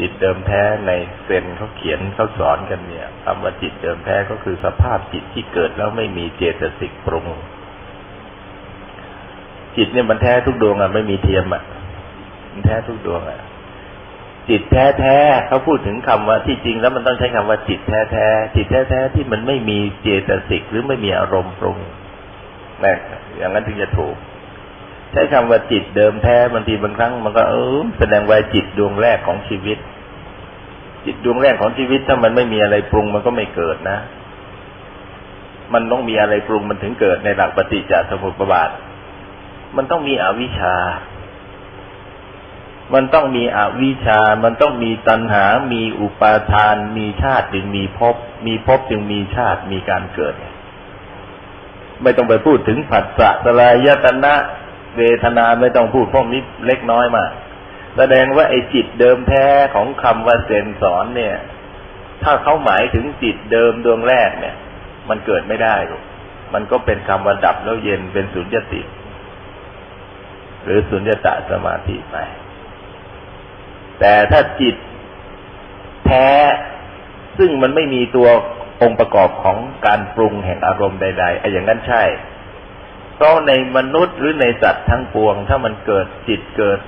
จิตเดิมแท้ในเซนเขาเขียนเขาสอนกันเนี่ยคำว่าจิตเดิมแท้ก็คือสภาพจิตที่เกิดแล้วไม่มีเจตสิกปรุง จิตเนี่ยมันแท้ทุกดวงอะไม่มีเทียมอะมันแท้ทุกดวงอะจิตแท้แท้ๆเขาพูดถึงคำว่าที่จริงแล้วมันต้องใช้คำว่าจิตแท้แท้ๆจิตแท้แท้ๆที่มันไม่มีเจตสิกหรือไม่มีอารมณ์ปรุงนะอย่างนั้นถึงจะถูก ใช้คำว่าจิตเดิมแท้บางทีบางครั้งมันก็เออแสดงว่าจิตดวงแรกของชีวิต จิตดวงแรกของชีวิตถ้ามันไม่มีอะไรปรุงมันก็ไม่เกิดนะ มันต้องมีอะไรปรุงมันถึงเกิดในหลักปฏิจจสมุปบาท มันต้องมีอวิชชา มันต้องมีอวิชชา มันต้องมีตัณหา มีอุปาทาน มีชาติจึงมีภพ มีภพจึงมีชาติ มีการเกิด ไม่ต้องไปพูดถึงผัสสะสลายตนะ เวทนาไม่ต้องพูดพวกนี้เล็กน้อยมาก แสดงว่าไอ้จิตเดิมแท้ของคำว่าเซนสอนเนี่ย ถ้าเขาหมายถึงจิตเดิมดวงแรกเนี่ย มันเกิดไม่ได้หรอกมันก็เป็นคำว่าดับแล้วเย็นเป็นสุญญติ หรือสุญญตะสมาธิไป แต่ถ้าจิตแท้ซึ่งมันไม่มีตัวองค์ประกอบของการปรุงแห่งอารมณ์ใด ๆไอ้อย่างนั้นใช่ เพราะในมนุษย์หรือในสัตว์ทั้งปวง ถ้ามันเกิดจิตเกิด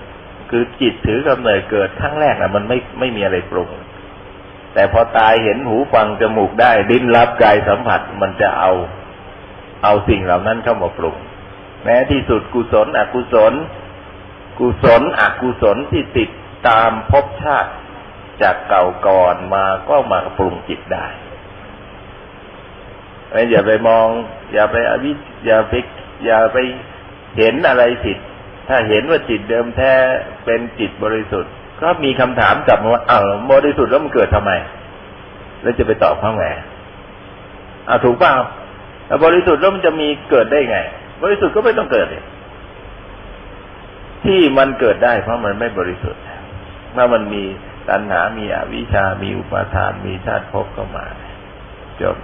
คือจิตถือกำเนิดเกิดครั้งแรกอนะมันไม่ไม่มีอะไรปรุง แต่พอตายเห็นหูฟังจมูกได้ดิ้นรับกายสัมผัสมันจะเอา เอาสิ่งเหล่านั้นเข้ามาปรุง แม้ที่สุดกุศลอกุศล กุศลอกุศลที่ติดตามภพชาติจากเก่าก่อนมาก็มาปรุงจิตได้เพราะฉะนั้นอย่าไปมอง อย่าไปอวิอย่าไป อย่าไปเห็นอะไรผิด ถ้าเห็นว่าจิตเดิมแท้เป็นจิตบริสุทธิ์ ก็มีคำถามกลับมาว่าอ้าวบริสุทธิ์แล้วมันเกิดทำไม แล้วจะไปตอบเขาไงอ่าถูกเปล่าบริสุทธิ์แล้วมันจะมีเกิดได้ไง บริสุทธิ์ก็ไม่ต้องเกิดเลยที่มันเกิดได้เพราะมันไม่บริสุทธิ์เมื่อมันมีตัณหา มีอวิชชามีอุปาทาน มีชาติภพเข้ามาจบ